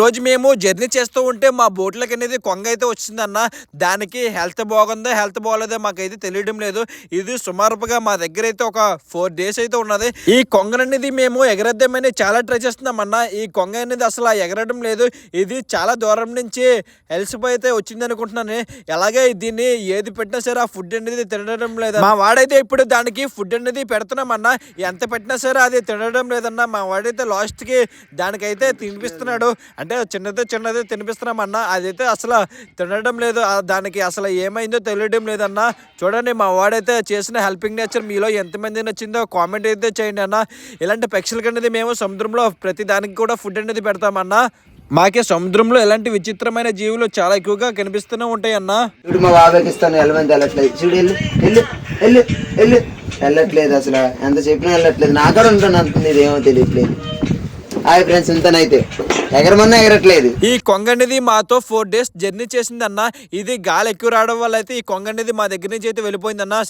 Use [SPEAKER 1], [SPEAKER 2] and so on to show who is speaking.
[SPEAKER 1] రోజు మేము జర్నీ చేస్తూ ఉంటే మా బోట్లకి అనేది కొంగ అయితే వచ్చిందన్న. దానికి హెల్త్ బాగుందో హెల్త్ బాగోలేదో మాకైతే తెలియడం లేదు. ఇది సుమారుగా మా దగ్గర అయితే ఒక ఫోర్ డేస్ అయితే ఉన్నది. ఈ కొంగ అనేది మేము ఎగరద్దామని చాలా ట్రై చేస్తున్నామన్న. ఈ కొంగ అనేది అసలు ఎగరడం లేదు. ఇది చాలా దూరం నుంచి హెల్స్పై అయితే వచ్చింది అనుకుంటున్నాను ఎలాగే దీన్ని ఏది పెట్టినా సరే ఆ ఫుడ్ అనేది తినడం లేదు? మా వాడైతే ఇప్పుడు దానికి ఫుడ్ అనేది పెడుతున్నామన్నా. ఎంత పెట్టినా సరే అది తినడం లేదన్నా. మా వాడైతే లాస్ట్కి దానికైతే తినిపిస్తున్నాడు. అంటే అంటే చిన్నదే చిన్నదే తినిపిస్తున్నామన్న అదైతే అసలు తినడం లేదు. దానికి అసలు ఏమైందో తెలియడం లేదన్నా. చూడండి మా వాడైతే చేసిన హెల్పింగ్ నేచర్ మీలో ఎంతమంది నచ్చిందో కామెంట్ అయితే చేయండి అన్న. ఇలాంటి పక్షులకి అనేది మేము సముద్రంలో ప్రతి దానికి కూడా ఫుడ్ అనేది పెడతామన్నా. మాకే సముద్రంలో ఎలాంటి విచిత్రమైన జీవులు చాలా ఎక్కువగా కనిపిస్తూనే ఉంటాయి అన్నా
[SPEAKER 2] మా బాబాయ్కి ఇస్తాను వెళ్ళట్లేదు. చూడు వెళ్ళు వెళ్ళు వెళ్ళు వెళ్ళు. వెళ్ళట్లేదు అసలు. ఎంత చెప్పినా వెళ్ళట్లేదు. నా కూడా ఉంటాను అంటుంది ఇదేమో తెలియట్లేదు. హాయ్ ఫ్రెండ్స్ ఇంతనైతే. ఎగరమన్నా ఎగరట్లేదు.
[SPEAKER 1] ఈ కొంగ మాతో ఫోర్ డేస్ జర్నీ చేసిందన్న. ఇది గాలి ఎక్కువ రావడం వల్ల అయితే ఈ కొంగ మా దగ్గర నుంచి అయితే వెళ్ళిపోయిందన్న.